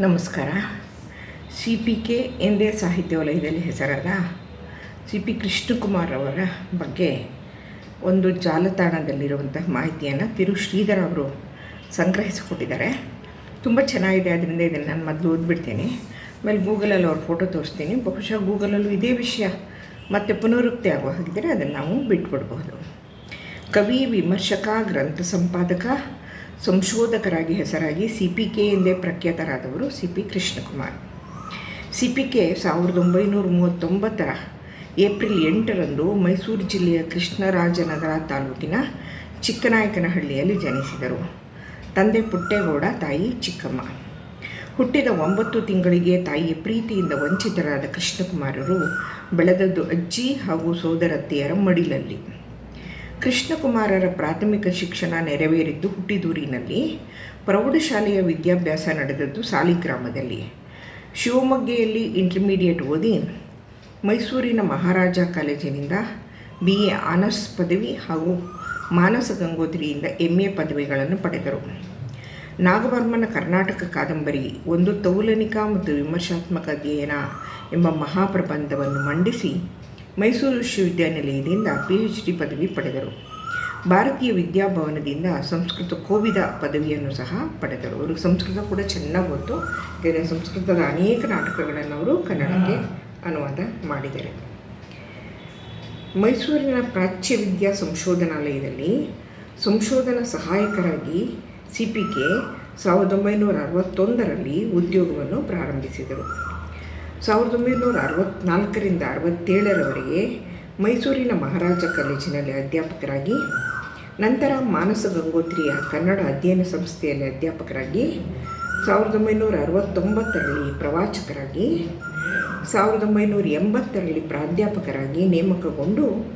ನಮಸ್ಕಾರ. C P K ಎಂದೇ ಸಾಹಿತ್ಯ ವಲಯದಲ್ಲಿ ಹೆಸರಾದ ಸಿ ಪಿ ಕೃಷ್ಣಕುಮಾರ್ ಅವರ ಬಗ್ಗೆ ಒಂದು ಜಾಲತಾಣದಲ್ಲಿರುವಂತಹ ಮಾಹಿತಿಯನ್ನು ತಿರು ಶ್ರೀಧರ್ ಅವರು ಸಂಗ್ರಹಿಸಿಕೊಟ್ಟಿದ್ದಾರೆ. ತುಂಬ ಚೆನ್ನಾಗಿದೆ ಅದರಿಂದ ಇದನ್ನು ನಾನು ಮೊದಲು ಓದ್ಬಿಡ್ತೀನಿ. ಆಮೇಲೆ ಗೂಗಲಲ್ಲಿ ಅವ್ರ ಫೋಟೋ ತೋರಿಸ್ತೀನಿ. ಬಹುಶಃ ಗೂಗಲಲ್ಲೂ ಇದೇ ವಿಷಯ ಮತ್ತೆ ಪುನರುಕ್ತಿ ಆಗುವ ಹಾಗಿದ್ದರೆ ಅದನ್ನು ನಾವು ಬಿಟ್ಬಿಡ್ಬೋದು ಕವಿ, ವಿಮರ್ಶಕ, ಗ್ರಂಥ ಸಂಪಾದಕ ಸಂಶೋಧಕರಾಗಿ ಹೆಸರಾಗಿ ಸಿ ಪಿ ಕೆ ಎಂದೇ ಪ್ರಖ್ಯಾತರಾದವರು C P Krishnakumar. C P K ಸಾವಿರದ ಒಂಬೈನೂರ ಮೂವತ್ತೊಂಬತ್ತರ ಏಪ್ರಿಲ್ ಎಂಟರಂದು ಮೈಸೂರು ಜಿಲ್ಲೆಯ ಕೃಷ್ಣರಾಜನಗರ ತಾಲೂಕಿನ ಚಿಕ್ಕನಾಯಕನಹಳ್ಳಿಯಲ್ಲಿ ಜನಿಸಿದರು. ತಂದೆ ಪುಟ್ಟೇಗೌಡ, ತಾಯಿ ಚಿಕ್ಕಮ್ಮ. ಹುಟ್ಟಿದ ಒಂಬತ್ತು ತಿಂಗಳಿಗೆ ತಾಯಿಯ ಪ್ರೀತಿಯಿಂದ ವಂಚಿತರಾದ ಕೃಷ್ಣಕುಮಾರರು ಬೆಳೆದದ್ದು ಅಜ್ಜಿ ಹಾಗೂ ಸೋದರತ್ತೆಯರ ಮಡಿಲಲ್ಲಿ. ಕೃಷ್ಣಕುಮಾರರ ಪ್ರಾಥಮಿಕ ಶಿಕ್ಷಣ ನೆರವೇರಿದ್ದು ಹುಟ್ಟಿದೂರಿನಲ್ಲಿ. ಪ್ರೌಢಶಾಲೆಯ ವಿದ್ಯಾಭ್ಯಾಸ ನಡೆದದ್ದು ಸಾಲಿಗ್ರಾಮದಲ್ಲಿ ಶಿವಮೊಗ್ಗೆಯಲ್ಲಿ ಇಂಟರ್ಮೀಡಿಯೇಟ್ ಓದಿ ಮೈಸೂರಿನ ಮಹಾರಾಜ ಕಾಲೇಜಿನಿಂದ ಬಿ ಎ ಆನರ್ಸ್ ಪದವಿ ಹಾಗೂ ಮಾನಸ ಗಂಗೋತ್ರಿಯಿಂದ ಎಂ ಎ ಪದವಿಗಳನ್ನು ಪಡೆದರು. ನಾಗವರ್ಮನ ಕರ್ನಾಟಕ ಕಾದಂಬರಿ ಒಂದು ತೌಲನಿಕ ಮತ್ತು ವಿಮರ್ಶಾತ್ಮಕ ಅಧ್ಯಯನ ಎಂಬ ಮಹಾಪ್ರಬಂಧವನ್ನು ಮಂಡಿಸಿ ಮೈಸೂರು ವಿಶ್ವವಿದ್ಯಾನಿಲಯದಿಂದ ಪಿ ಎಚ್ ಡಿ ಪದವಿ ಪಡೆದರು. ಭಾರತೀಯ ವಿದ್ಯಾಭವನದಿಂದ ಸಂಸ್ಕೃತ ಕೋವಿದ ಪದವಿಯನ್ನು ಸಹ ಪಡೆದರು. ಅವರು ಸಂಸ್ಕೃತ ಕೂಡ ಚೆನ್ನಾಗಿ ಗೊತ್ತು ಸಂಸ್ಕೃತದ ಅನೇಕ ನಾಟಕಗಳನ್ನು ಅವರು ಕನ್ನಡಕ್ಕೆ ಅನುವಾದ ಮಾಡಿದ್ದಾರೆ. ಮೈಸೂರಿನ ಪ್ರಾಚ್ಯ ವಿದ್ಯಾ ಸಂಶೋಧನಾಲಯದಲ್ಲಿ ಸಂಶೋಧನಾ ಸಹಾಯಕರಾಗಿ ಸಿ ಪಿ ಕೆ ಸಾವಿರದ ಒಂಬೈನೂರ ಅರವತ್ತೊಂದರಲ್ಲಿ ಉದ್ಯೋಗವನ್ನು ಪ್ರಾರಂಭಿಸಿದರು. ಸಾವಿರದ ಒಂಬೈನೂರ ಅರವತ್ತ್ನಾಲ್ಕರಿಂದ ಅರವತ್ತೇಳರವರೆಗೆ ಮೈಸೂರಿನ ಮಹಾರಾಜ ಕಾಲೇಜಿನಲ್ಲಿ ಅಧ್ಯಾಪಕರಾಗಿ, ನಂತರ ಮಾನಸ ಗಂಗೋತ್ರಿಯ ಕನ್ನಡ ಅಧ್ಯಯನ ಸಂಸ್ಥೆಯಲ್ಲಿ ಅಧ್ಯಾಪಕರಾಗಿ, ಸಾವಿರದ ಒಂಬೈನೂರ ಅರವತ್ತೊಂಬತ್ತರಲ್ಲಿ ಪ್ರವಾಚಕರಾಗಿ, ಸಾವಿರದ ಒಂಬೈನೂರ ಎಂಬತ್ತರಲ್ಲಿ ಪ್ರಾಧ್ಯಾಪಕರಾಗಿ ನೇಮಕಗೊಂಡು,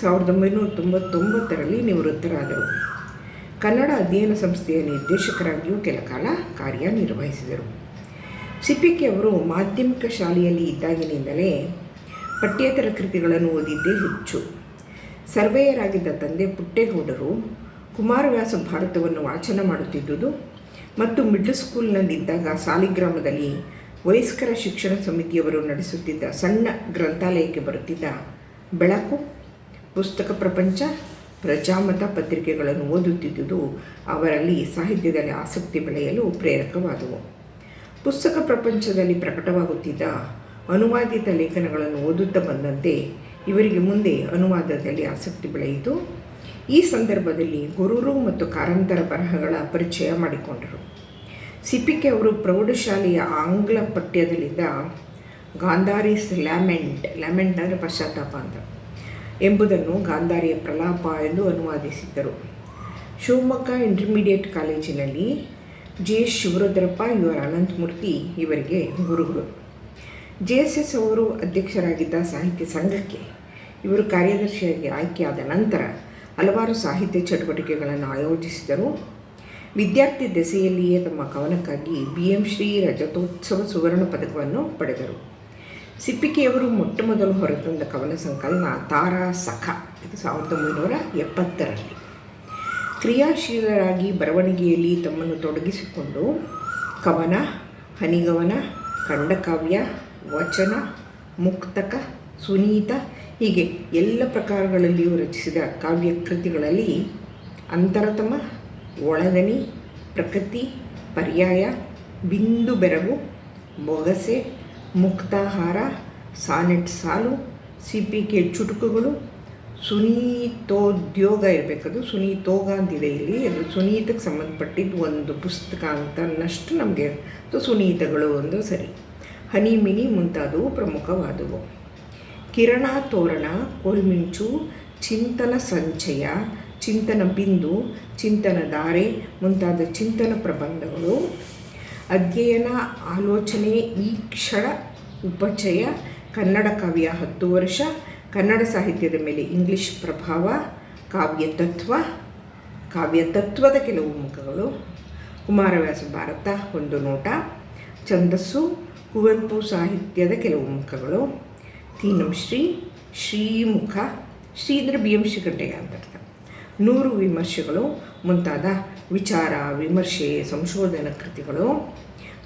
ಸಾವಿರದ ಒಂಬೈನೂರ ತೊಂಬತ್ತೊಂಬತ್ತರಲ್ಲಿ ನಿವೃತ್ತರಾದರು. ಕನ್ನಡ ಅಧ್ಯಯನ ಸಂಸ್ಥೆಯ ನಿರ್ದೇಶಕರಾಗಿಯೂ ಕೆಲ ಕಾಲ ಕಾರ್ಯನಿರ್ವಹಿಸಿದರು. ಸಿಪಿಕೆ ಅವರು ಮಾಧ್ಯಮಿಕ ಶಾಲೆಯಲ್ಲಿ ಇದ್ದಾಗಿನಿಂದಲೇ ಪಠ್ಯೇತರ ಕೃತಿಗಳನ್ನು ಓದಿದ್ದೇ ಹೆಚ್ಚು. ಸರ್ವೇಯರಾಗಿದ್ದ ತಂದೆ ಪುಟ್ಟೇಗೌಡರು ಕುಮಾರವ್ಯಾಸ ಭಾರತವನ್ನು ವಾಚನ ಮಾಡುತ್ತಿದ್ದುದು ಮತ್ತು ಮಿಡ್ಲ್ ಸ್ಕೂಲ್ನಲ್ಲಿದ್ದಾಗ ಸಾಲಿಗ್ರಾಮದಲ್ಲಿ ವಯಸ್ಕರ ಶಿಕ್ಷಣ ಸಮಿತಿಯವರು ನಡೆಸುತ್ತಿದ್ದ ಸಣ್ಣ ಗ್ರಂಥಾಲಯಕ್ಕೆ ಬರುತ್ತಿದ್ದ ಬೆಳಕು, ಪುಸ್ತಕ ಪ್ರಪಂಚ, ಪ್ರಜಾಮತ ಪತ್ರಿಕೆಗಳನ್ನು ಓದುತ್ತಿದ್ದುದು ಅವರಲ್ಲಿ ಸಾಹಿತ್ಯದಲ್ಲಿ ಆಸಕ್ತಿ ಬೆಳೆಯಲು ಪ್ರೇರಕವಾದವು. ಪುಸ್ತಕ ಪ್ರಪಂಚದಲ್ಲಿ ಪ್ರಕಟವಾಗುತ್ತಿದ್ದ ಅನುವಾದಿತ ಲೇಖನಗಳನ್ನು ಓದುತ್ತಾ ಬಂದಂತೆ ಇವರಿಗೆ ಮುಂದೆ ಅನುವಾದದಲ್ಲಿ ಆಸಕ್ತಿ ಬೆಳೆಯಿತು. ಈ ಸಂದರ್ಭದಲ್ಲಿ ಗುರುರು ಮತ್ತು ಕಾರಂತರ ಬರಹಗಳ ಪರಿಚಯ ಮಾಡಿಕೊಂಡರು. ಸಿಪಿಕೆ ಅವರು ಪ್ರೌಢಶಾಲೆಯ ಆಂಗ್ಲ ಪಠ್ಯದಲ್ಲಿದ್ದ ಗಾಂಧಾರಿಸ್ ಲ್ಯಾಮೆಂಟ್ ಲ್ಯಾಮೆಂಟ್ ಅಂದರೆ ಪಶ್ಚಾತ್ತಾಪ ಅಂತ ಎಂಬುದನ್ನು ಗಾಂಧಾರಿಯ ಪ್ರಲಾಪ ಎಂದು ಅನುವಾದಿಸಿದ್ದರು. ಶಿವಮೊಗ್ಗ ಇಂಟರ್ಮೀಡಿಯೇಟ್ ಕಾಲೇಜಿನಲ್ಲಿ ಜೆ ಶಿವರುದ್ರಪ್ಪ ಇವರ ಅನಂತಮೂರ್ತಿ ಇವರಿಗೆ ಗುರುಗಳು. ಜೆ ಎಸ್ ಎಸ್ ಅವರು ಅಧ್ಯಕ್ಷರಾಗಿದ್ದ ಸಾಹಿತ್ಯ ಸಂಘಕ್ಕೆ ಇವರು ಕಾರ್ಯದರ್ಶಿಯಾಗಿ ಆಯ್ಕೆಯಾದ ನಂತರ ಹಲವಾರು ಸಾಹಿತ್ಯ ಚಟುವಟಿಕೆಗಳನ್ನು ಆಯೋಜಿಸಿದರು. ವಿದ್ಯಾರ್ಥಿ ದೆಸೆಯಲ್ಲಿಯೇ ತಮ್ಮ ಕವನಕ್ಕಾಗಿ ಬಿ ಎಂ ಶ್ರೀ ರಜತೋತ್ಸವ ಸುವರ್ಣ ಪದಕವನ್ನು ಪಡೆದರು. ಸಿಪ್ಪಿಕೆಯವರು ಮೊಟ್ಟಮೊದಲು ಹೊರತಂದ ಕವನ ಸಂಕಲನ ತಾರಾ ಸಖ, ಇದು ಸಾವಿರದ ಒಂಬೈನೂರ ಎಪ್ಪತ್ತರಲ್ಲಿ. ಕ್ರಿಯಾಶೀಲರಾಗಿ ಬರವಣಿಗೆಯಲ್ಲಿ ತಮ್ಮನ್ನು ತೊಡಗಿಸಿಕೊಂಡು ಕವನ, ಹನಿಗವನ, ಖಂಡಕಾವ್ಯ, ವಚನ, ಮುಕ್ತಕ, ಸುನೀತ ಹೀಗೆ ಎಲ್ಲ ಪ್ರಕಾರಗಳಲ್ಲಿಯೂ ರಚಿಸಿದ ಕಾವ್ಯ ಕೃತಿಗಳಲ್ಲಿ ಅಂತರತಮ ಒಳದನಿ ಪ್ರಕೃತಿ, ಪರ್ಯಾಯ, ಬಿಂದು ಬೆರಗು, ಮೊಗಸೆ, ಮುಕ್ತಾಹಾರ, ಸಾನೆಟ್ ಸಾಲು, ಸಿಪಿಕೆ ಚುಟುಕುಗಳು ಸುನೀತೋದ್ಯೋಗ ಇರಬೇಕದು ಸುನೀತೋಗ ಅಂತಿದೆ ಇಲ್ಲಿ. ಅದು ಸುನೀತಕ್ಕೆ ಸಂಬಂಧಪಟ್ಟಿದ್ದು ಒಂದು ಪುಸ್ತಕ ಅಂತ ಅನ್ನಷ್ಟು ನಮಗೆ ಸುನೀತಗಳು ಒಂದು ಸರಿ. ಹನಿ ಮಿನಿ ಮುಂತಾದವು ಪ್ರಮುಖವಾದವು. ಕಿರಣ ತೋರಣ, ಕೋಲ್ಮಿಂಚು, ಚಿಂತನ ಸಂಚಯ, ಚಿಂತನ ಬಿಂದು, ಚಿಂತನ ಧಾರೆ ಮುಂತಾದ ಚಿಂತನ ಪ್ರಬಂಧಗಳು. ಅಧ್ಯಯನ, ಆಲೋಚನೆ, ಈ ಕ್ಷಣ, ಉಪಚಯ, ಕನ್ನಡ ಕವಿಯ ಹತ್ತು ವರ್ಷ ಕನ್ನಡ ಸಾಹಿತ್ಯದ ಮೇಲೆ ಇಂಗ್ಲಿಷ್ ಪ್ರಭಾವ, ಕಾವ್ಯ ತತ್ವ, ಕಾವ್ಯ ತತ್ವದ ಕೆಲವು ಮುಖಗಳು, ಕುಮಾರವ್ಯಾಸ ಭಾರತ ಒಂದು ನೋಟ, ಛಂದಸ್ಸು, ಕುವೆಂಪು ಸಾಹಿತ್ಯದ ಕೆಲವು ಮುಖಗಳು, ತೀನಂ ಶ್ರೀ, ಶ್ರೀಮುಖ ಶ್ರೀ ಬಿ ಎಂ ಶ್ರೀಕಂಠಯ್ಯ ಅಂತ ಅರ್ಥ. ನೂರು ವಿಮರ್ಶೆಗಳು, ಮುಂತಾದ ವಿಚಾರ, ವಿಮರ್ಶೆ, ಸಂಶೋಧನಾ ಕೃತಿಗಳು,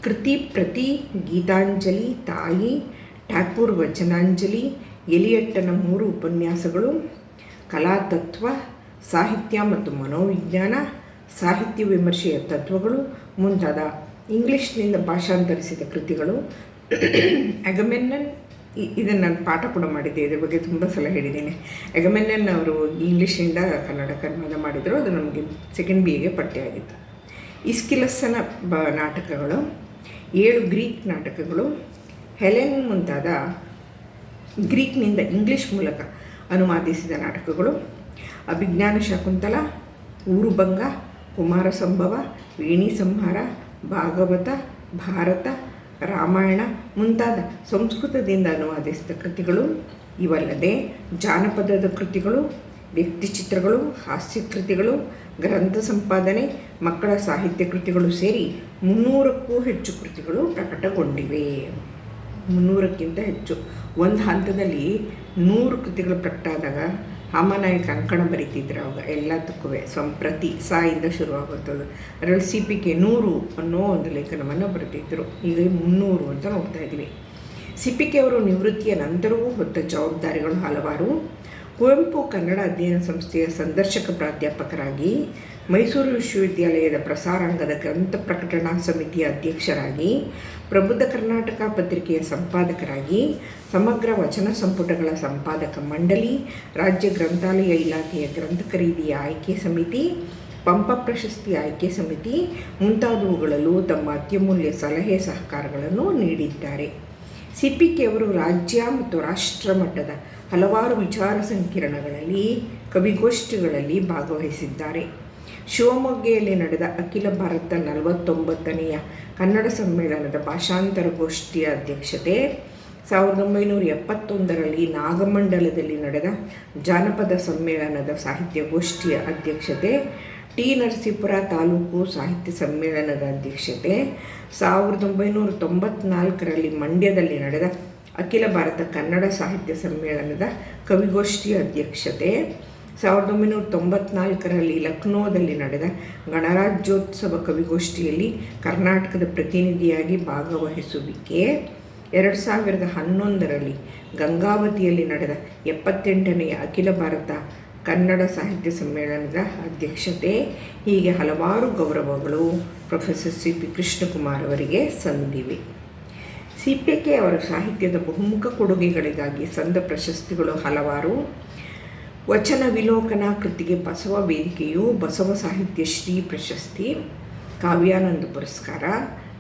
ಕೃತಿ ಪ್ರತಿ ಗೀತಾಂಜಲಿ, ತಾಯಿ, ಠಾಕೂರ್ ವಚನಾಂಜಲಿ ಎಲಿಯಟ್ಟನ ಮೂರು ಉಪನ್ಯಾಸಗಳು, ಕಲಾತತ್ವ, ಸಾಹಿತ್ಯ ಮತ್ತು ಮನೋವಿಜ್ಞಾನ, ಸಾಹಿತ್ಯ ವಿಮರ್ಶೆಯ ತತ್ವಗಳು, ಮುಂತಾದ ಇಂಗ್ಲೀಷ್ನಿಂದ ಭಾಷಾಂತರಿಸಿದ ಕೃತಿಗಳು. ಅಗಮೆನ್ನನ್ ಇದನ್ನು ನಾನು ಪಾಠ ಕೂಡ ಮಾಡಿದ್ದೆ, ಇದ್ರ ಬಗ್ಗೆ ತುಂಬ ಸಲ ಹೇಳಿದ್ದೀನಿ. ಅಗಮೆನ್ನನ್ ಅವರು ಇಂಗ್ಲೀಷಿಂದ ಕನ್ನಡಕ್ಕೆ ಅನುವಾದ ಮಾಡಿದರು, ಅದು ನಮಗೆ ಸೆಕೆಂಡ್ ಬಿ ಎಗೆ ಪಠ್ಯ ಆಗಿತ್ತು. ಇಸ್ಕಿಲಸ್ಸನ ಬ ನಾಟಕಗಳು, ಏಳು ಗ್ರೀಕ್ ನಾಟಕಗಳು, ಹೆಲೆನ್ ಮುಂತಾದ ಗ್ರೀಕ್ನಿಂದ ಇಂಗ್ಲಿಷ್ ಮೂಲಕ ಅನುವಾದಿಸಿದ ನಾಟಕಗಳು. ಅಭಿಜ್ಞಾನ ಶಕುಂತಲ, ಊರುಭಂಗ ಕುಮಾರ ಸಂಭವ ವೇಣಿ ಸಂಹಾರ, ಭಾಗವತ, ಭಾರತ, ರಾಮಾಯಣ ಮುಂತಾದ ಸಂಸ್ಕೃತದಿಂದ ಅನುವಾದಿಸಿದ ಕೃತಿಗಳು ಇವಲ್ಲದೆ ಜಾನಪದದ ಕೃತಿಗಳು, ವ್ಯಕ್ತಿ ಚಿತ್ರಗಳು, ಹಾಸ್ಯ ಕೃತಿಗಳು, ಗ್ರಂಥ ಸಂಪಾದನೆ, ಮಕ್ಕಳ ಸಾಹಿತ್ಯ ಕೃತಿಗಳು ಸೇರಿ ಮುನ್ನೂರಕ್ಕೂ ಹೆಚ್ಚು ಕೃತಿಗಳು ಪ್ರಕಟಗೊಂಡಿವೆ. ಮುನ್ನೂರಕ್ಕಿಂತ ಹೆಚ್ಚು. ಒಂದು ಹಂತದಲ್ಲಿ ನೂರು ಕೃತಿಗಳು ಪ್ರಕಟ ಆದಾಗ ಹಾಮನಾಯಕ ಬರಿತಿದ್ರು ಅವಾಗ ಎಲ್ಲದಕ್ಕೂ ಸಂಪ್ರತಿ ಸಾಯಿಂದ ಶುರುವಾಗುತ್ತದೆ ಅದರಲ್ಲಿ ಸಿ ಪಿ ಕೆ ನೂರು ಅನ್ನೋ ಒಂದು ಲೇಖನವನ್ನು ಬರೆದಿದ್ದರು ಈಗ ಮುನ್ನೂರು ಅಂತ ನೋಡ್ತಾ ಇದ್ದೀವಿ. ಸಿ ಪಿ ಕೆ ಅವರು ನಿವೃತ್ತಿಯ ನಂತರವೂ ಹೊತ್ತ ಜವಾಬ್ದಾರಿಗಳು ಹಲವಾರು. ಕುವೆಂಪು ಕನ್ನಡ ಅಧ್ಯಯನ ಸಂಸ್ಥೆಯ ಸಂದರ್ಶಕ ಪ್ರಾಧ್ಯಾಪಕರಾಗಿ, ಮೈಸೂರು ವಿಶ್ವವಿದ್ಯಾಲಯದ ಪ್ರಸಾರಾಂಗದ ಗ್ರಂಥ ಪ್ರಕಟಣಾ ಸಮಿತಿಯ ಅಧ್ಯಕ್ಷರಾಗಿ ಪ್ರಬುದ್ಧ ಕರ್ನಾಟಕ ಪತ್ರಿಕೆಯ ಸಂಪಾದಕರಾಗಿ ಸಮಗ್ರ ವಚನ ಸಂಪುಟಗಳ ಸಂಪಾದಕ ಮಂಡಳಿ, ರಾಜ್ಯ ಗ್ರಂಥಾಲಯ ಇಲಾಖೆಯ ಗ್ರಂಥ ಖರೀದಿಯ ಆಯ್ಕೆ ಸಮಿತಿ, ಪಂಪ ಪ್ರಶಸ್ತಿ ಆಯ್ಕೆ ಸಮಿತಿ ಮುಂತಾದವುಗಳಲ್ಲೂ ತಮ್ಮ ಅತ್ಯಮೂಲ್ಯ ಸಲಹೆ ಸಹಕಾರಗಳನ್ನು ನೀಡಿದ್ದಾರೆ. ಸಿಪ್ಪಿಕೆಯವರು ರಾಜ್ಯ ಮತ್ತು ರಾಷ್ಟ್ರ ಮಟ್ಟದ ಹಲವಾರು ವಿಚಾರ ಸಂಕಿರಣಗಳಲ್ಲಿ, ಕವಿಗೋಷ್ಠಿಗಳಲ್ಲಿ ಭಾಗವಹಿಸಿದ್ದಾರೆ. ಶಿವಮೊಗ್ಗೆಯಲ್ಲಿ ನಡೆದ ಅಖಿಲ ಭಾರತ ನಲವತ್ತೊಂಬತ್ತನೆಯ ಕನ್ನಡ ಸಮ್ಮೇಳನದ ಭಾಷಾಂತರ ಗೋಷ್ಠಿಯ ಅಧ್ಯಕ್ಷತೆ ಸಾವಿರದ ಒಂಬೈನೂರ ಎಪ್ಪತ್ತೊಂದರಲ್ಲಿ ನಾಗಮಂಡಲದಲ್ಲಿ ನಡೆದ ಜಾನಪದ ಸಮ್ಮೇಳನದ ಸಾಹಿತ್ಯ ಗೋಷ್ಠಿಯ ಅಧ್ಯಕ್ಷತೆ, ಟಿ. ನರಸೀಪುರ ತಾಲೂಕು ಸಾಹಿತ್ಯ ಸಮ್ಮೇಳನದ ಅಧ್ಯಕ್ಷತೆ, ಸಾವಿರದ ಒಂಬೈನೂರ ತೊಂಬತ್ನಾಲ್ಕರಲ್ಲಿ ಮಂಡ್ಯದಲ್ಲಿ ನಡೆದ ಅಖಿಲ ಭಾರತ ಕನ್ನಡ ಸಾಹಿತ್ಯ ಸಮ್ಮೇಳನದ ಕವಿಗೋಷ್ಠಿಯ ಅಧ್ಯಕ್ಷತೆ ಸಾವಿರದ ಒಂಬೈನೂರ ತೊಂಬತ್ನಾಲ್ಕರಲ್ಲಿ ಲಕ್ನೋದಲ್ಲಿ ನಡೆದ ಗಣರಾಜ್ಯೋತ್ಸವ ಕವಿಗೋಷ್ಠಿಯಲ್ಲಿ ಕರ್ನಾಟಕದ ಪ್ರತಿನಿಧಿಯಾಗಿ ಭಾಗವಹಿಸುವಿಕೆ. ಎರಡು ಸಾವಿರದ ಹನ್ನೊಂದರಲ್ಲಿ ಗಂಗಾವತಿಯಲ್ಲಿ ನಡೆದ ಎಪ್ಪತ್ತೆಂಟನೆಯ ಅಖಿಲ ಭಾರತ ಕನ್ನಡ ಸಾಹಿತ್ಯ ಸಮ್ಮೇಳನದ ಅಧ್ಯಕ್ಷತೆ, ಹೀಗೆ ಹಲವಾರು ಗೌರವಗಳು ಪ್ರೊಫೆಸರ್ ಸಿ ಪಿ ಕೃಷ್ಣಕುಮಾರ್ ಅವರಿಗೆ ಸಂದಿವೆ. ಸಿ ಪಿ ಅವರ ಸಾಹಿತ್ಯದ ಬಹುಮುಖ ಕೊಡುಗೆಗಳಿಗಾಗಿ ಸಂದ ಪ್ರಶಸ್ತಿಗಳು ಹಲವಾರು. ವಚನ ವಿಲೋಕನ ಕೃತಿಗೆ ಬಸವ ವೇದಿಕೆಯು ಬಸವ ಸಾಹಿತ್ಯ ಶ್ರೀ ಪ್ರಶಸ್ತಿ, ಕಾವ್ಯಾನಂದ ಪುರಸ್ಕಾರ,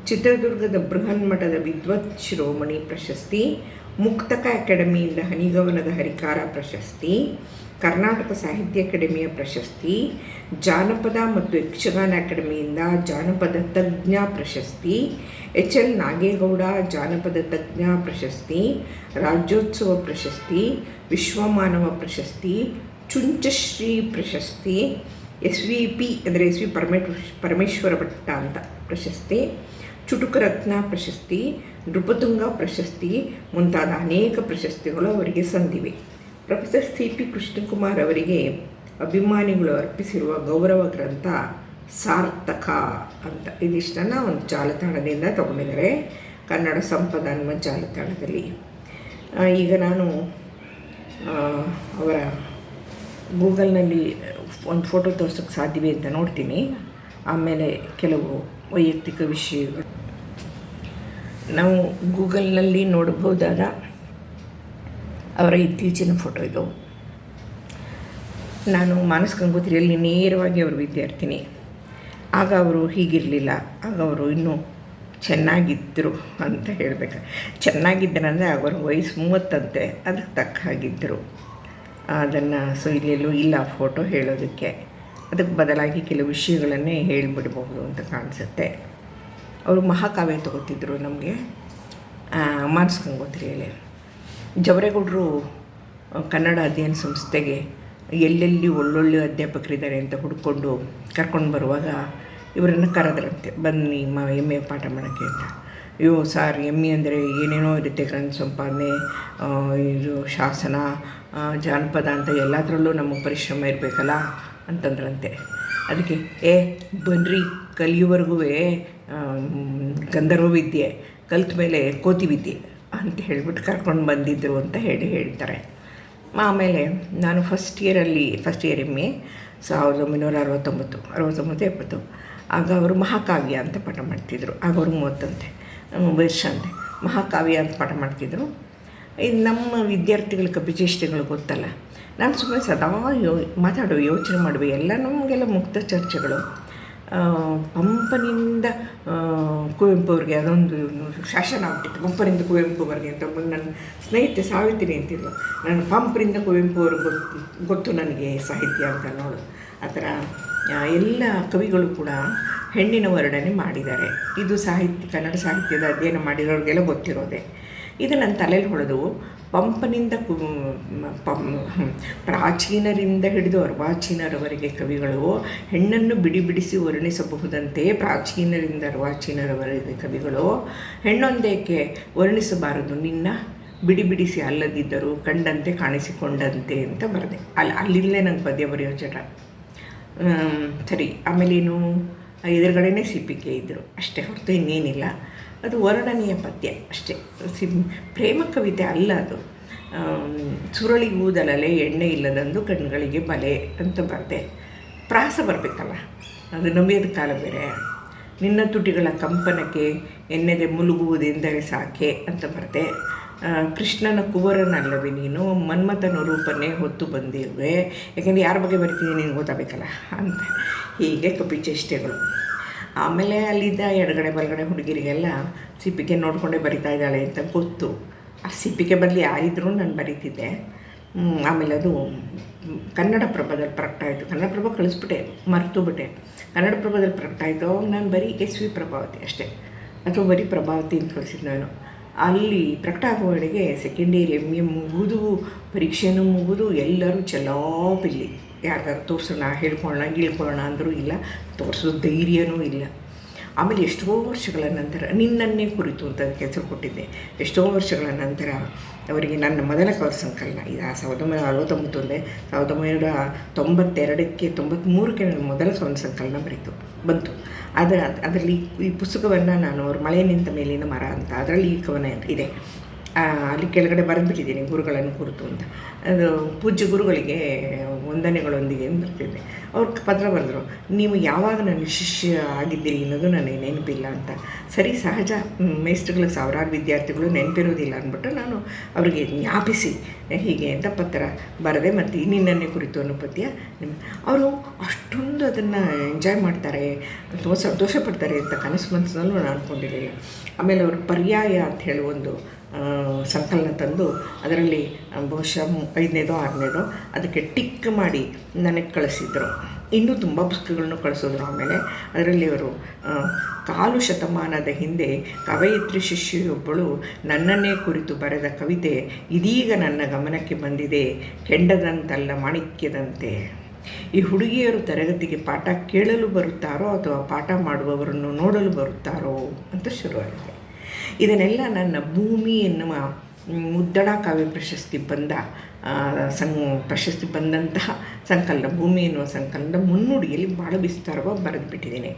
ಚಿತ್ರದುರ್ಗದ ಬೃಹನ್ಮಠದ ವಿದ್ವತ್ ಶಿರೋಮಣಿ ಪ್ರಶಸ್ತಿ, ಮುಕ್ತಕ ಅಕಾಡೆಮಿಯಿಂದ ಹನಿಗವನದ ಹರಿಕಾರ ಪ್ರಶಸ್ತಿ, ಕರ್ನಾಟಕ ಸಾಹಿತ್ಯ ಅಕಾಡೆಮಿಯ ಪ್ರಶಸ್ತಿ, ಜಾನಪದ ಮತ್ತು ಯಕ್ಷಗಾನ ಅಕಾಡೆಮಿಯಿಂದ ಜಾನಪದ ತಜ್ಞ ಪ್ರಶಸ್ತಿ ಎಚ್ ಎಲ್ ನಾಗೇಗೌಡ ಜಾನಪದ ತಜ್ಞ ಪ್ರಶಸ್ತಿ, ರಾಜ್ಯೋತ್ಸವ ಪ್ರಶಸ್ತಿ, ವಿಶ್ವಮಾನವ ಪ್ರಶಸ್ತಿ, ಚುಂಚಶ್ರೀ ಪ್ರಶಸ್ತಿ, ಎಸ್ ವಿ ಪಿ ಅಂದರೆ ಎಸ್ ವಿ ಪರಮೇಶ್ ಪರಮೇಶ್ವರ ಭಟ್ಟ ಅಂತ ಪ್ರಶಸ್ತಿ, ಚುಟುಕು ರತ್ನ ಪ್ರಶಸ್ತಿ, ನೃಪತುಂಗ ಪ್ರಶಸ್ತಿ ಮುಂತಾದ ಅನೇಕ ಪ್ರಶಸ್ತಿಗಳು ಅವರಿಗೆ ಸಂದಿವೆ. ಪ್ರೊಫೆಸರ್ ಸಿ ಪಿ ಕೃಷ್ಣಕುಮಾರ್ ಅವರಿಗೆ ಅಭಿಮಾನಿಗಳು ಅರ್ಪಿಸಿರುವ ಗೌರವ ಗ್ರಂಥ ಸಾರ್ಥಕ ಅಂತ. ಇದಿಷ್ಟನ್ನು ಒಂದು ಜಾಲತಾಣದಿಂದ ತಗೊಂಡಿದ್ದಾರೆ. ಕನ್ನಡ ಸಂಪದ ಅನ್ನುವ ಜಾಲತಾಣದಲ್ಲಿ. ಈಗ ನಾನು ಅವರ ಗೂಗಲ್ನಲ್ಲಿ ಒಂದು ಫೋಟೋ ತೋರ್ಸೋಕ್ಕೆ ಸಾಧ್ಯವೇ ಅಂತ ನೋಡ್ತೀನಿ. ಆಮೇಲೆ ಕೆಲವು ವೈಯಕ್ತಿಕ ವಿಷಯಗಳು. ನಾವು ಗೂಗಲ್ನಲ್ಲಿ ನೋಡಬಹುದಾದ ಅವರ ಇತ್ತೀಚಿನ ಫೋಟೋ ಇದು. ನಾನು ಮಾನಸ್ ಗಂಗೋತ್ರಿಯಲ್ಲಿ ನೇರವಾಗಿ ಅವರು ವಿದ್ಯಾರ್ಥಿನಿ. ಆಗ ಅವರು ಹೀಗಿರಲಿಲ್ಲ. ಆಗ ಅವರು ಇನ್ನೂ ಚೆನ್ನಾಗಿದ್ದರು ಅಂತ ಹೇಳಬೇಕು. ಚೆನ್ನಾಗಿದ್ದರಂದರೆ ಅವರು ವಯಸ್ಸು ಮೂವತ್ತಂತೆ, ಅದಕ್ಕೆ ತಕ್ಕ ಹಾಗಿದ್ದರು ಅದನ್ನು ಸೊ ಇಲ್ಲೆಲ್ಲೂ ಇಲ್ಲ ಫೋಟೋ ಹೇಳೋದಕ್ಕೆ. ಅದಕ್ಕೆ ಬದಲಾಗಿ ಕೆಲವು ವಿಷಯಗಳನ್ನೇ ಹೇಳಿಬಿಡ್ಬಹುದು ಅಂತ ಕಾಣಿಸುತ್ತೆ. ಅವರು ಮಹಾಕಾವ್ಯ ತಗೋತಿದ್ರು ನಮಗೆ. ಮಾನಸ ಗಂಗೋತ್ರಿಯಲ್ಲಿ ಜವರೇಗೌಡರು, ಕನ್ನಡ ಅಧ್ಯಯನ ಸಂಸ್ಥೆಗೆ ಎಲ್ಲೆಲ್ಲಿ ಒಳ್ಳೊಳ್ಳೆ ಅಧ್ಯಾಪಕರಿದ್ದಾರೆ ಅಂತ ಹುಡ್ಕೊಂಡು ಕರ್ಕೊಂಡು ಬರುವಾಗ ಇವರನ್ನು ಕರೆದ್ರಂತೆ, ಬನ್ನಿ ಮ ಎಂ ಪಾಠ ಮಾಡೋಕ್ಕೆ ಅಂತ. ಅಯ್ಯೋ ಸಾರ್ ಎಂ ಎ ಅಂದರೆ ಏನೇನೋ ಇರುತ್ತೆ ಗ್ರಂಥ ಸಂಪಾದನೆ ಇದು ಶಾಸನ ಜಾನಪದ ಅಂತ ಎಲ್ಲದರಲ್ಲೂ ನಮಗೆ ಪರಿಶ್ರಮ ಇರಬೇಕಲ್ಲ? ಅಂತಂದ್ರಂತೆ. ಅದಕ್ಕೆ, ಏ, ಬನ್ರಿ ಕಲಿಯುವರೆಗೂ ಗಂಧರ್ವ ವಿದ್ಯೆ ಕಲ್ತ ಮೇಲೆ ಕೋತಿ ವಿದ್ಯೆ ಅಂತ ಹೇಳ್ಬಿಟ್ಟು ಕರ್ಕೊಂಡು ಬಂದಿದ್ದರು ಅಂತ ಹೇಳಿ ಹೇಳ್ತಾರೆ. ಆಮೇಲೆ ನಾನು ಫಸ್ಟ್ ಇಯರಲ್ಲಿ ಫಸ್ಟ್ ಇಯರ್ ಎಂ ಎ ಸಾವಿರದ ಒಂಬೈನೂರ ಅರವತ್ತೊಂಬತ್ತು ಅರವತ್ತೊಂಬತ್ತು, ಎಪ್ಪತ್ತು. ಆಗ ಅವರು ಮಹಾಕಾವ್ಯ ಅಂತ ಪಾಠ ಮಾಡ್ತಿದ್ರು. ಆಗ ಅವರು ಮೂವತ್ತಂತೆ ವರ್ಷ ಅಂತೆ. ಮಹಾಕಾವ್ಯ ಅಂತ ಪಾಠ ಮಾಡ್ತಿದ್ರು. ಇದು ನಮ್ಮ ವಿದ್ಯಾರ್ಥಿಗಳ ಕಪಿಚೇಷ್ಟೆಗಳು ಗೊತ್ತಲ್ಲ. ನಾನು ಸುಮ್ಮನೆ ಸದಾ ಯೋ ಮಾತಾಡೋ ಯೋಚನೆ ಮಾಡುವೆ ಎಲ್ಲ ನಮಗೆಲ್ಲ ಮುಕ್ತ ಚರ್ಚೆಗಳು. ಪಂಪನಿಂದ ಕುವೆಂಪು ಅವ್ರಿಗೆ ಅದೊಂದು ಶಾಸನ ಆಗ್ಬಿಟ್ಟಿತ್ತು ಪಂಪನಿಂದ ಕುವೆಂಪುವರೆಗೆ ಅಂತ ನನ್ನ ಸ್ನೇಹಿತೆ ಸಾವಿತ್ರಿ ಅಂತಿದ್ಲು. ನಾನು ಪಂಪರಿಂದ ಕುವೆಂಪು ಅವ್ರಿಗೆ ಗೊತ್ತು ಗೊತ್ತು ನನಗೆ ಸಾಹಿತ್ಯ ಅಂತ ನೋಡು. ಆ ಥರ ಎಲ್ಲ ಕವಿಗಳು ಕೂಡ ಹೆಣ್ಣಿನ ವರ್ಣನೆ ಮಾಡಿದ್ದಾರೆ. ಇದು ಸಾಹಿತ್ಯ, ಕನ್ನಡ ಸಾಹಿತ್ಯದ ಅಧ್ಯಯನ ಮಾಡಿರೋರಿಗೆಲ್ಲ ಗೊತ್ತಿರೋದೆ. ಇದು ನನ್ನ ತಲೆಯಲ್ಲಿ ಹೊಡೆದು ಪಂಪನಿಂದ ಪಂ, ಪ್ರಾಚೀನರಿಂದ ಹಿಡಿದು ಅರ್ವಾಚೀನರವರೆಗೆ ಕವಿಗಳು ಹೆಣ್ಣನ್ನು ಬಿಡಿ ಬಿಡಿಸಿ ವರ್ಣಿಸಬಹುದಂತೆ ಪ್ರಾಚೀನರಿಂದ ಅರ್ವಾಚೀನರವರೆಗೆ ಕವಿಗಳು. ಹೆಣ್ಣೊಂದೇಕೆ ವರ್ಣಿಸಬಾರದು? ನಿನ್ನ ಬಿಡಿ ಬಿಡಿಸಿ ಅಲ್ಲದಿದ್ದರೂ ಕಂಡಂತೆ ಕಾಣಿಸಿಕೊಂಡಂತೆ ಅಂತ ಬರೆದೆ. ಅಲ್ಲಿ ಅಲ್ಲಿಂದಲೇ ನಂಗೆ ಪದ್ಯ ಬರೆಯೋ ಚಟ ಸರಿ ಆಮೇಲೇನು ಎದುರುಗಡೆನೇ ಸಿ ಪಿ ಕೆ ಇದ್ದರು ಅಷ್ಟೇ ಹೊರತು ಇನ್ನೇನಿಲ್ಲ. ಅದು ವರ್ಣನೀಯ ಪದ್ಯ ಅಷ್ಟೇ. ಪ್ರೇಮ ಕವಿತೆ ಅಲ್ಲ ಅದು. ಸುರಳಿ ಊದಲಲೆ ಎಣ್ಣೆ ಇಲ್ಲದಂದು ಕಣ್ಗಳಿಗೆ ಬಲೆ ಅಂತ ಬರೆದೆ ಪ್ರಾಸ ಬರಬೇಕಲ್ಲ, ಅದು ನಂಬಿಯದ ಕಾಲ ಬೇರೆ. ನಿನ್ನ ತುಟಿಗಳ ಕಂಪನಕ್ಕೆ ಎಣ್ಣೆದೆ ಮುಲುಗುವುದೆಂದರೆ ಸಾಕೆ ಅಂತ ಬರೆದೆ ಕೃಷ್ಣನ ಕುವರನಲ್ಲವೇ ನೀನು, ಮನ್ಮಥನ ರೂಪನೇ ಹೊತ್ತು ಬಂದಿರುವೆ ಯಾಕೆಂದರೆ ಯಾರ ಬಗ್ಗೆ ಬರ್ತೀನಿ ನೀನು ಗೊತ್ತಾಗಬೇಕಲ್ಲ ಅಂತ. ಹೀಗೆ ಕಪಿಚೇಷ್ಟೆಗಳು. ಆಮೇಲೆ ಅಲ್ಲಿದ್ದ ಎಡಗಡೆ ಬಲಗಡೆ ಹುಡುಗಿರಿಗೆಲ್ಲ ಸಿಪ್ಪಿಗೆ ನೋಡಿಕೊಂಡೇ ಬರಿತಾ ಇದ್ದಾಳೆ ಅಂತ ಗೊತ್ತು. ಆ ಸಿಪ್ಪಿಗೆ ಬದಲು ಯಾರಿದ್ರೂ ನಾನು ಬರೀತಿದ್ದೆ. ಆಮೇಲೆ ಅದು ಕನ್ನಡ ಪ್ರಭದಲ್ಲಿ ಪ್ರಕಟ ಆಯಿತು. ಕನ್ನಡ ಪ್ರಭ ಕಳಿಸ್ಬಿಟ್ಟೆ, ಮರೆತು ಬಿಟ್ಟೆ. ಕನ್ನಡ ಪ್ರಭದಲ್ಲಿ ಪ್ರಕಟ ಆಯಿತು, ನಾನು ಬರೀ ಎಸ್ ವಿ ಪ್ರಭಾವತಿ ಅಷ್ಟೇ. ಅಥವಾ ಬರೀ ಪ್ರಭಾವತಿ ಅಂತ ಕಳಿಸಿದ್ದು ನಾನು. ಅಲ್ಲಿ ಪ್ರಕಟ ಆಗುವವರೆಗೆ ಸೆಕೆಂಡ್ ಇಯರ್ ಎಂ ಎ ಮುಗಿದು, ಪರೀಕ್ಷೆನೂ ಮುಗಿದು, ಎಲ್ಲರೂ ಚಲಾಪಿಲ್ಲಿ ಯಾರಿಗಾರು ತೋರಿಸೋಣ, ಹೇಳ್ಕೊಳ್ಳೋಣ, ಗೀಳ್ಕೊಳ್ಳೋಣ ಅಂದರೂ ಇಲ್ಲ, ತೋರಿಸೋ ಧೈರ್ಯನೂ ಇಲ್ಲ. ಆಮೇಲೆ ಎಷ್ಟೋ ವರ್ಷಗಳ ನಂತರ, ನಿನ್ನನ್ನೇ ಕುರಿತು ಅಂತ ಕೆಲಸ ಕೊಟ್ಟಿದ್ದೆ. ಎಷ್ಟೋ ವರ್ಷಗಳ ನಂತರ ಅವರಿಗೆ ನನ್ನ ಮೊದಲ ಕವರ್ ಸಂಕಲನ. ಇದು ಆ ಸಾವಿರದ ಒಂಬೈನೂರ ಅರವತ್ತೊಂಬತ್ತೊಂದೇ ಸಾವಿರದ ಒಂಬೈನೂರ ತೊಂಬತ್ತೆರಡಕ್ಕೆ ತೊಂಬತ್ತ್ಮೂರಕ್ಕೆ ನನ್ನ ಮೊದಲ ಕವನ ಸಂಕಲನ ಬರೀತು ಬಂತು. ಅದರ, ಅದರಲ್ಲಿ ಈ ಪುಸ್ತಕವನ್ನು ನಾನು ಅವ್ರ ಮಳೆ ನಿಂತ ಮೇಲಿನ ಮರ ಅಂತ, ಅದರಲ್ಲಿ ಈ ಕವನ ಇದೆ. ಅಲ್ಲಿ ಕೆಳಗಡೆ ಬರೆದ್ಬಿಟ್ಟಿದ್ದೀನಿ ಗುರುಗಳನ್ನು ಕುರಿತು ಅಂತ. ಅದು ಪೂಜ್ಯ ಗುರುಗಳಿಗೆ ವಂದನೆಗಳೊಂದಿಗೆ ಬರ್ತಿದ್ದೆ ಅವ್ರು ಪತ್ರ ಬರೆದ್ರು ನೀವು ಯಾವಾಗ ನನ್ನ ಶಿಷ್ಯ ಆಗಿದ್ದೀರಿ ಅನ್ನೋದು ನನಗೆ ನೆನಪಿಲ್ಲ ಅಂತ. ಸರಿ ಸಹಜ. ಮ್, ಮೇಷ್ಟ್ರುಗಳಿಗೆ ಸಾವಿರಾರು ವಿದ್ಯಾರ್ಥಿಗಳು ನೆನಪಿರೋದಿಲ್ಲ ಅಂದ್ಬಿಟ್ಟು ನಾನು ಅವರಿಗೆ ಜ್ಞಾಪಿಸಿ ಹೀಗೆ ಅಂತ ಪತ್ರ ಬರೆದೆ ಮತ್ತು ನಿನ್ನನ್ನೇ ಕುರಿತು ಅನುಪತಿಯ ಅವರು ಅಷ್ಟೊಂದು ಅದನ್ನು ಎಂಜಾಯ್ ಮಾಡ್ತಾರೆ ತುಂಬ ಸಂತೋಷ ಪಡ್ತಾರೆ ಅಂತ ಕನಸು ಮನಸ್ಸಿನಲ್ಲೂ ನಾನು ಅಂದ್ಕೊಂಡಿರಲಿಲ್ಲ ಆಮೇಲೆ ಅವರು ಪರ್ಯಾಯ ಅಂತ ಹೇಳಿ ಒಂದು ಸಂಕಲನ ತಂದು ಅದರಲ್ಲಿ ಬಹುಶಃ ಐದನೇದೋ, ಆರನೇದೋ ಅದಕ್ಕೆ ಟಿಕ್ ಮಾಡಿ ನನಗೆ ಕಳಿಸಿದ್ರು. ಇನ್ನೂ ತುಂಬ ಪುಸ್ತಕಗಳನ್ನು ಕಳಿಸಿದ್ರು ಆಮೇಲೆ. ಅದರಲ್ಲಿ ಅವರು ಕಾಲು ಶತಮಾನದ ಹಿಂದೆ ಕವಯಿತ್ರಿ ಶಿಷ್ಯೆಯೊಬ್ಬಳು ನನ್ನನ್ನೇ ಕುರಿತು ಬರೆದ ಕವಿತೆ ಇದೀಗ ನನ್ನ ಗಮನಕ್ಕೆ ಬಂದಿದೆ, ಕೆಂಡದಂತಲ್ಲ ಮಾಣಿಕ್ಯದಂತೆ. ಈ ಹುಡುಗಿಯರು ತರಗತಿಗೆ ಪಾಠ ಕೇಳಲು ಬರುತ್ತಾರೋ ಅಥವಾ ಪಾಠ ಮಾಡುವವರನ್ನು ನೋಡಲು ಬರುತ್ತಾರೋ ಅಂತ ಶುರುವಾಗಿದೆ. ಇದನ್ನೆಲ್ಲ ನನ್ನ ಭೂಮಿ ಎನ್ನುವ ಮುದ್ದಣ ಕಾವ್ಯ ಪ್ರಶಸ್ತಿ ಬಂದ ಸಂ ಪ್ರಶಸ್ತಿ ಬಂದಂತಹ ಸಂಕಲನ, ಭೂಮಿ ಎನ್ನುವ ಸಂಕಲನದ ಮುನ್ನುಡಿಯಲ್ಲಿ ಭಾಳ ವಿಸ್ತಾರವಾಗಿ ಬರೆದುಬಿಟ್ಟಿದ್ದೀನಿ.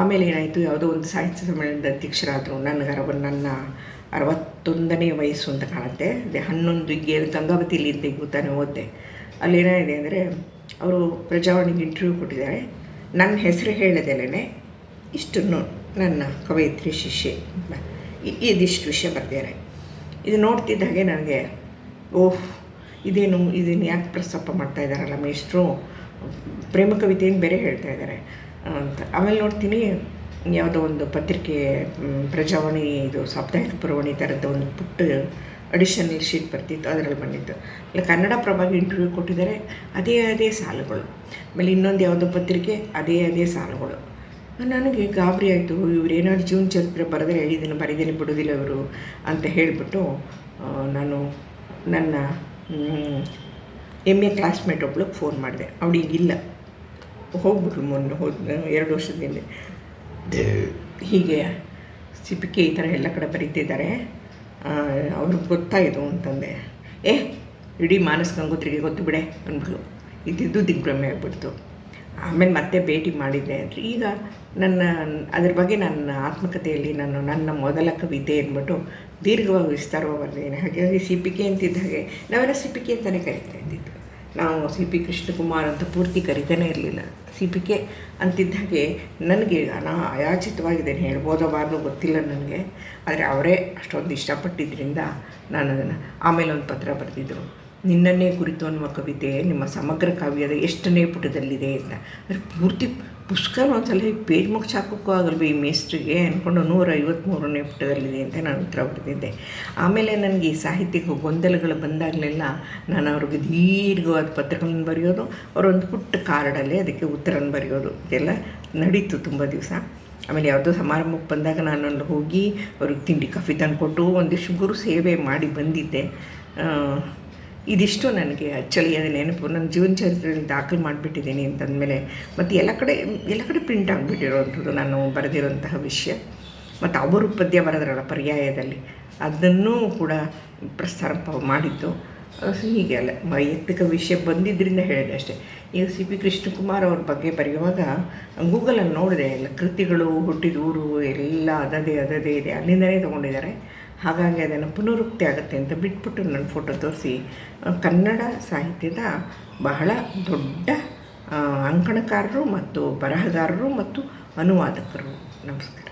ಆಮೇಲೆ ಏನಾಯಿತು, ಯಾವುದೋ ಒಂದು ಸಾಹಿತ್ಯ ಸಮ್ಮೇಳನದ ಅಧ್ಯಕ್ಷರಾದರು, ನನ್ನ ಅರವ ನನ್ನ ಅರವತ್ತೊಂದನೇ ವಯಸ್ಸು ಅಂತ ಕಾಣುತ್ತೆ. ಅದೇ ಹನ್ನೊಂದು ಏನು ಗಂಗಾವತಿಯಲ್ಲಿ ಅಂತ ಈಗ ತಾನೇ ಅಲ್ಲಿ ಏನಾಗಿದೆ ಅಂದರೆ, ಅವರು ಪ್ರಜಾವಾಣಿಗೆ ಇಂಟರ್ವ್ಯೂ ಕೊಟ್ಟಿದ್ದಾರೆ. ನನ್ನ ಹೆಸರು ಹೇಳದೆಲೇ ಇಷ್ಟನ್ನು ನನ್ನ ಕವಯಿತ್ರಿ ಶಿಷ್ಯೆ ಇದಿಷ್ಟು ವಿಷಯ ಬರ್ದಿದ್ದಾರೆ. ಇದು ನೋಡ್ತಿದ್ದ ಹಾಗೆ ನನಗೆ, ಓಹ್, ಇದೇನು ಇದನ್ನು ಯಾಕೆ ಪ್ರಸ್ತಾಪ ಮಾಡ್ತಾ ಇದ್ದಾರಲ್ಲ ಮೇಷ್ಟ್ರು? ಪ್ರೇಮ ಕವಿತೆಯನ್ನು ಬೇರೆ ಹೇಳ್ತಾ ಇದ್ದಾರೆ. ಅಂತ. ಆಮೇಲೆ ನೋಡ್ತೀನಿ, ಯಾವುದೋ ಒಂದು ಪತ್ರಿಕೆ ಪ್ರಜಾವಾಣಿ, ಇದು ಸಾಪ್ತಾಹಿಕ ಪುರವಾಣಿ ಥರದ್ದು ಒಂದು ಪುಟ್ಟ ಅಡಿಷನಲ್ ಶೀಟ್ ಬರ್ತಿತ್ತು, ಅದರಲ್ಲಿ ಬಂದಿತ್ತು. ಇಲ್ಲ, ಕನ್ನಡ ಪ್ರಭಾಗಿ ಇಂಟರ್ವ್ಯೂ ಕೊಟ್ಟಿದ್ದಾರೆ, ಅದೇ ಅದೇ ಸಾಲುಗಳು. ಆಮೇಲೆ ಇನ್ನೊಂದು ಯಾವುದೋ ಪತ್ರಿಕೆ, ಅದೇ ಅದೇ ಸಾಲುಗಳು. ನನಗೆ ಗಾಬರಿ ಆಯಿತು. ಇವ್ರು ಏನಾದ್ರು ಜೀವನ ಚರಿತ್ರೆ ಬರೆದ್ರೆ ಇದನ್ನು ಬರೀದೇನೆ ಬಿಡೋದಿಲ್ಲ ಅವರು ಅಂತ ಹೇಳಿಬಿಟ್ಟು ನಾನು ನನ್ನ ಎಂ ಎ ಕ್ಲಾಸ್ಮೇಟ್ ಒಬ್ಳಿಗೆ ಫೋನ್ ಮಾಡಿದೆ. ಅವಳಿಗಿಲ್ಲ ಹೋಗ್ಬಿಟ್ರು ಮೊನ್ನೆ ಹೋದ ಎರಡು ವರ್ಷದ ಹಿಂದೆ ಹೀಗೆ ಸಿಪಿಕೆ ಈ ಥರ ಎಲ್ಲ ಕಡೆ ಬರೀತಿದ್ದಾರೆ. ಅವ್ರಿಗೆ ಗೊತ್ತಾಯಿತು ಅಂತಂದೆ. ಏ ಇಡೀ ಮಾನಸ್ ಗಂಗೋತ್ರಿಗೆ ಗೊತ್ತು ಬಿಡೆ ಅಂದ್ಬಿಟ್ಲು. ಇದ್ದಿದ್ದು ದಿಗ್ಭ್ರಮೆ ಆಗ್ಬಿಡ್ತು. ಆಮೇಲೆ ಮತ್ತೆ ಭೇಟಿ ಮಾಡಿದ್ದೆ ಅಂದರೆ ಈಗ ನನ್ನ, ಅದ್ರ ಬಗ್ಗೆ ನನ್ನ ಆತ್ಮಕಥೆಯಲ್ಲಿ ನಾನು ನನ್ನ ಮೊದಲ ಕವಿತೆ ಅಂದ್ಬಿಟ್ಟು ದೀರ್ಘವಾಗಿ ವಿಸ್ತಾರವಾಗಿ ಹಾಗಾಗಿ ಸಿಪಿಕೆ ಅಂತಿದ್ದ ಹಾಗೆ ನಾವೆಲ್ಲ ಸಿಪಿಕೆ ಅಂತಲೇ ಕರಿತಾ ಇದ್ದಿದ್ದು. ನಾವು ಸಿ ಪಿ ಕೃಷ್ಣಕುಮಾರ್ ಅಂತ ಪೂರ್ತಿ ಕರಿತಾನೆ ಇರಲಿಲ್ಲ. ಸಿ ಪಿ ಕೆ ಅಂತಿದ್ದ ಹಾಗೆ ನನಗೆ ನಾ ಅಯಾಚಿತವಾಗಿದ್ದೇನೆ ಹೇಳ್ಬೋದಬಾರ್ದು ಗೊತ್ತಿಲ್ಲ ನನಗೆ. ಆದರೆ ಅವರೇ ಅಷ್ಟೊಂದು ಇಷ್ಟಪಟ್ಟಿದ್ದರಿಂದ ನಾನು ಅದನ್ನು ಆಮೇಲೆ ಒಂದು ಪತ್ರ ಬರೆದಿದ್ದರು ನಿನ್ನನ್ನೇ ಕುರಿತು ಅನ್ನುವ ಕವಿತೆ, ನಿಮ್ಮ ಸಮಗ್ರ ಕಾವ್ಯದ ಎಷ್ಟನೇ ಪುಟದಲ್ಲಿದೆ ಅಂತ. ಅಂದರೆ ಪೂರ್ತಿ ಪುಸ್ತಕ ಒಂದ್ಸಲ ಪೇಜ್ ಮುಗಿಸಿ ಹಾಕೋಕ್ಕೂ ಆಗಲ್ವ ಈ ಮೇಸ್ಟ್ರಿಗೆ ಅಂದ್ಕೊಂಡು ನೂರ ಐವತ್ತ್ಮೂರನೇ ಪುಟದಲ್ಲಿದೆ ಅಂತ ನಾನು ಉತ್ತರ ಬರೆದಿದ್ದೆ ಆಮೇಲೆ ನನಗೆ ಈ ಸಾಹಿತ್ಯಕ್ಕೆ ಗೊಂದಲಗಳು ಬಂದಾಗಲೆಲ್ಲ ನಾನು ಅವ್ರಿಗೆ ದೀರ್ಘವಾದ ಪತ್ರಗಳನ್ನು ಬರೆಯೋದು, ಅವರೊಂದು ಪುಟ್ಟ ಕಾರ್ಡಲ್ಲಿ ಅದಕ್ಕೆ ಉತ್ತರನ ಬರೆಯೋದು. ಇದೆಲ್ಲ ನಡೀತು ತುಂಬ ದಿವಸ. ಆಮೇಲೆ ಯಾವುದೋ ಸಮಾರಂಭಕ್ಕೆ ಬಂದಾಗ ನಾನು ಅಲ್ಲಿ ಹೋಗಿ ಅವ್ರಿಗೆ ತಿಂಡಿ, ಕಾಫಿ ತಂದುಕೊಟ್ಟು ಒಂದಿಷ್ಟು ಗುರು ಸೇವೆ ಮಾಡಿ ಬಂದಿದ್ದೆ. ಇದಿಷ್ಟು ನನಗೆ ಅಚ್ಚಳಿಯಾದ ನೆನಪು. ನನ್ನ ಜೀವನ ಚರಿತ್ರೆಯಲ್ಲಿ ದಾಖಲು ಮಾಡಿಬಿಟ್ಟಿದ್ದೀನಿ ಅಂತಂದಮೇಲೆ ಮತ್ತು ಎಲ್ಲ ಕಡೆ ಎಲ್ಲ ಕಡೆ ಪ್ರಿಂಟ್ ಆಗಿಬಿಟ್ಟಿರೋವಂಥದ್ದು ನಾನು ಬರೆದಿರೋಂತಹ ವಿಷಯ. ಮತ್ತು ಅವರು ಪದ್ಯ ಬರೆದ್ರಲ್ಲ ಪರ್ಯಾಯದಲ್ಲಿ. ಅದನ್ನೂ ಕೂಡ ಪ್ರಸಾರ ಮಾಡಿದ್ದು. ಹೀಗೆ ಅಲ್ಲ. ವೈಯಕ್ತಿಕ ವಿಷಯ ಬಂದಿದ್ದರಿಂದ ಹೇಳಿದೆ ಅಷ್ಟೇ. ಈಗ ಸಿ ಪಿ ಕೃಷ್ಣಕುಮಾರ್ ಅವ್ರ ಬಗ್ಗೆ ಬರೆಯುವಾಗ ಗೂಗಲಲ್ಲಿ ನೋಡಿದೆ ಎಲ್ಲ ಕೃತಿಗಳು ಹುಟ್ಟಿದ ಊರು ಎಲ್ಲ ಅದದೇ ಅದದೇ ಇದೆ. ಅಲ್ಲಿಂದಲೇ ತೊಗೊಂಡಿದ್ದಾರೆ. ಹಾಗಾಗಿ ಅದನ್ನು ಪುನರುಕ್ತಿ ಆಗುತ್ತೆ ಅಂತ ಬಿಟ್ಬಿಟ್ಟು ನನ್ನ ಫೋಟೋ ತೋರಿಸಿ. ಕನ್ನಡ ಸಾಹಿತ್ಯದ ಬಹಳ ದೊಡ್ಡ ಅಂಕಣಕಾರರು ಮತ್ತು ಬರಹಗಾರರು ಮತ್ತು ಅನುವಾದಕರು. ನಮಸ್ಕಾರ.